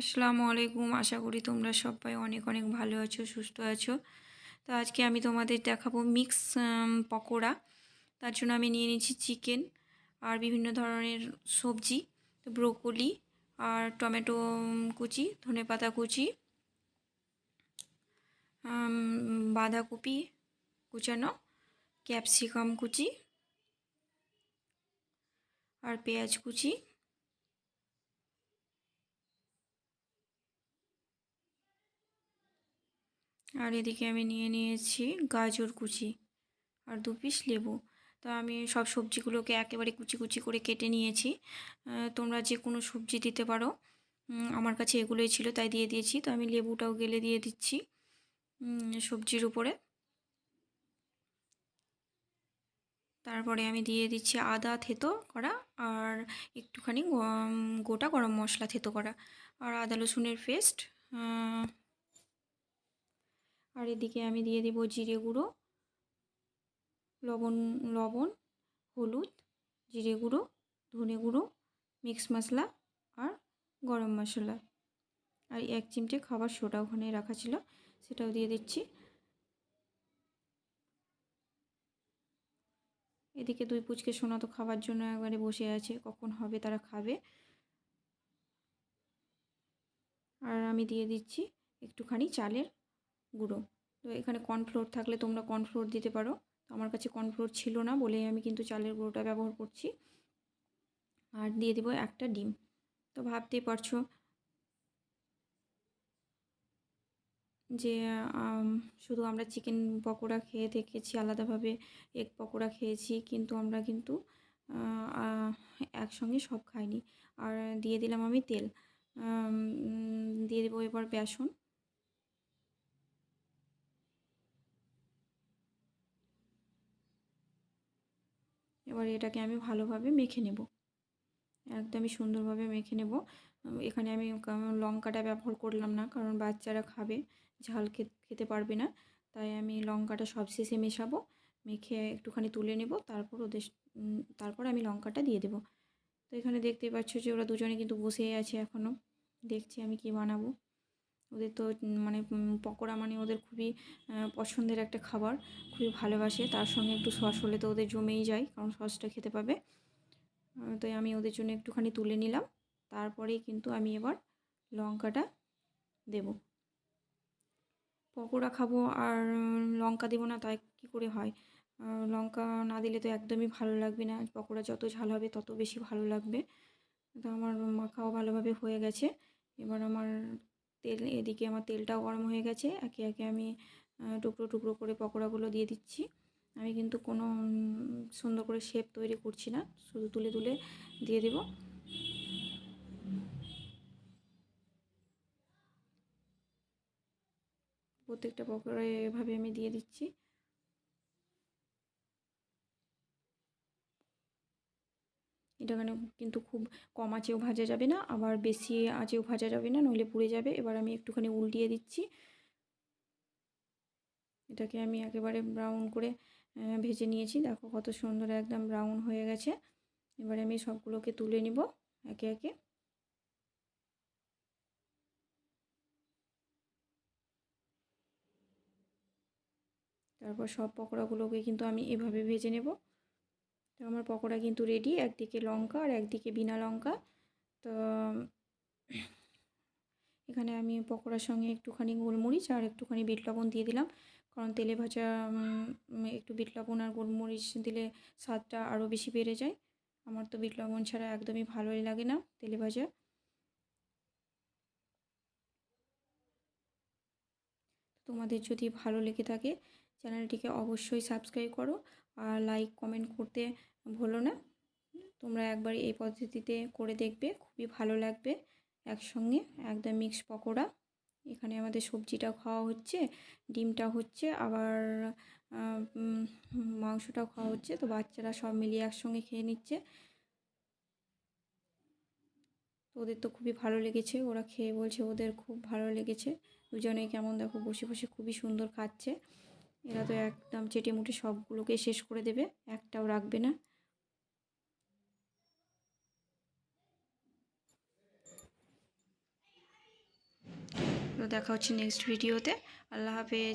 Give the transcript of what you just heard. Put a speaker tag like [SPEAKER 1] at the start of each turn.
[SPEAKER 1] আসসালামু আলাইকুম। আশা করি তোমরা সবাই অনেক অনেক ভালো আছো, সুস্থ আছো। তো আজকে আমি তোমাদের দেখাবো মিক্স পকোড়া। তার জন্য আমি নিয়ে নিয়েছি চিকেন আর বিভিন্ন ধরনের সবজি। ব্রোকলি আর টমেটো কুচি ধনে পাতা কুচি বাঁধাকপি কুচানো ক্যাপসিকাম কুচি আর পেঁয়াজ কুচি। আর এদিকে আমি নিয়ে নিয়েছি গাজর কুচি আর দু পিস লেবু। তো আমি সব সবজিগুলোকে একেবারে কুচি কুচি করে কেটে নিয়েছি। তোমরা যে কোনো সবজি দিতে পারো। আমার কাছে এগুলোই ছিল, তাই দিয়ে দিয়েছি। তো আমি লেবুটাও গেলে দিয়ে দিচ্ছি সবজির উপরে। তারপরে আমি দিয়ে দিচ্ছি আদা থেতো করা আর একটুখানি গোটা গরম মশলা থেতো করা। আর আদা রসুনের পেস্ট আর এদিকে আমি দিয়ে দেব জিরে গুঁড়ো, লবণ লবণ, হলুদ, জিরে গুঁড়ো, ধনে গুঁড়ো মিক্স মশলা আর গরম মশলা। আর এক চিমটে খাবার সোডা ওখানে রাখা ছিল, সেটাও দিয়ে দিচ্ছি। এদিকে দুই পুচকে সোনা তো খাবার জন্য একবারে বসে আছে, কখন হবে তারা খাবে। আর আমি দিয়ে দিচ্ছি একটুখানি চালের গুঁড়ো। তো এখানে কর্নফ্লোর থাকলে তোমরা কর্নফ্লোর দিতে পারো। তো আমার কাছে কর্নফ্লোর ছিল না বলে আমি কিন্তু চালের গুঁড়োটা ব্যবহার করছি। আর দিয়ে দেবো একটা ডিম। তো ভাবতেই পারছ যে শুধু আমরা চিকেন পকোড়া খেয়ে দেখেছি, আলাদাভাবে এগ পকোড়া খেয়েছি, কিন্তু আমরা কিন্তু একসঙ্গে সব খাইনি। আর দিয়ে দিলাম আমি তেল। দিয়ে দেবো এবার বেসন। এবার এটাকে আমি ভালোভাবে মেখে নেব। একদমই সুন্দরভাবে মেখে নেব। এখানে আমি লঙ্কাটা ব্যবহার করলাম না, কারণ বাচ্চারা খাবে, ঝাল খেতে পারবে না। তাই আমি লঙ্কাটা সব শেষে মেশাবো, মেখে একটুখানি তুলে নেব, তারপর ওদের তারপর আমি লঙ্কাটা দিয়ে দেব। তো এখানে দেখতে পাচ্ছ যে ওরা দুজনে কিন্তু বসে আছে এখনও দেখছি আমি কি বানাবো। ওদের তো মানে পকোড়া মানে ওদের খুবই পছন্দের একটা খাবার, খুবই ভালোবাসে। তার সঙ্গে একটু সস হলে তো ওদের জমেই যায়, কারণ সসটা খেতে পাবে। তাই আমি ওদের জন্য একটুখানি তুলে নিলাম। তারপরেই কিন্তু আমি এবার লঙ্কাটা দেব। পকোড়া খাব আর লঙ্কা দেবো না, তাই কী করে হয়? লঙ্কা না দিলে তো একদমই ভালো লাগবে না। পকোড়া যত ঝাল হবে, তত বেশি ভালো লাগবে। তো আমার মাখাও ভালোভাবে হয়ে গেছে। এবার আমার তেল এদিকে আমার তেলটাও গরম হয়ে গেছে। একে একে আমি টুকরো টুকরো করে পকোড়াগুলো দিয়ে দিচ্ছি। আমি কিন্তু কোনো সুন্দর করে শেপ তৈরি করছি না। শুধু তুলে তুলে দিয়ে দেব। প্রত্যেকটা পকোড়া এভাবে আমি দিয়ে দিচ্ছি। এটা কিন্তু খুব কম আঁচেও ভাজা যাবে না, আবার বেশি আঁচেও ভাজা যাবে না, নইলে পুড়ে যাবে। এবার আমি একটুখানি উল্টিয়ে দিচ্ছি। এটাকে আমি একেবারে ব্রাউন করে ভেজে নিয়েছি। দেখো কত সুন্দর একদম ব্রাউন হয়ে গেছে। এবারে আমি সবগুলোকে তুলে নিব একে একে। তারপর সব পকোড়াগুলোকে কিন্তু আমি এভাবে ভেজে নেব। তো আমার পকোড়া কিন্তু রেডি একদিকে লঙ্কা আর একদিকে বিনা লঙ্কা। তো এখানে আমি পকোড়ার সঙ্গে একটুখানি গোলমরিচ আর একটুখানি বিট লবণ দিয়ে দিলাম। কারণ তেলে ভাজা একটু বিট লবণ আর গোলমরিচ দিলে স্বাদটা আরও বেশি বেড়ে যায়। আমার তো বিট লবণ ছাড়া একদমই ভালোই লাগে না তেলে ভাজা। তোমাদের যদি ভালো লেগে থাকে, চ্যানেলটিকে অবশ্যই সাবস্ক্রাইব করো। আর লাইক কমেন্ট করতে ভুলো না। তোমরা একবার এই পদ্ধতিতে করে দেখবে, খুবই ভালো লাগবে। একসঙ্গে একদম মিক্স পকোড়া। এখানে আমাদের সবজিটা খাওয়া হচ্ছে ডিমটা হচ্ছে, আবার মাংসটাও খাওয়া হচ্ছে, তো বাচ্চারা সব মিলিয়ে একসঙ্গে খেয়ে নিচ্ছে। তো ওদের তো খুবই ভালো লেগেছে, ওরা খেয়ে বলছে ওদের খুব ভালো লেগেছে। দুজনে কেমন দেখো, বসে বসে খুবই সুন্দর খাচ্ছে। এরা তো একদম চেটে মুটে সবগুলোকে শেষ করে দেবে, একটাও রাখবে না। তো দেখা হচ্ছে নেক্সট ভিডিওতে আল্লাহ হাফেজ।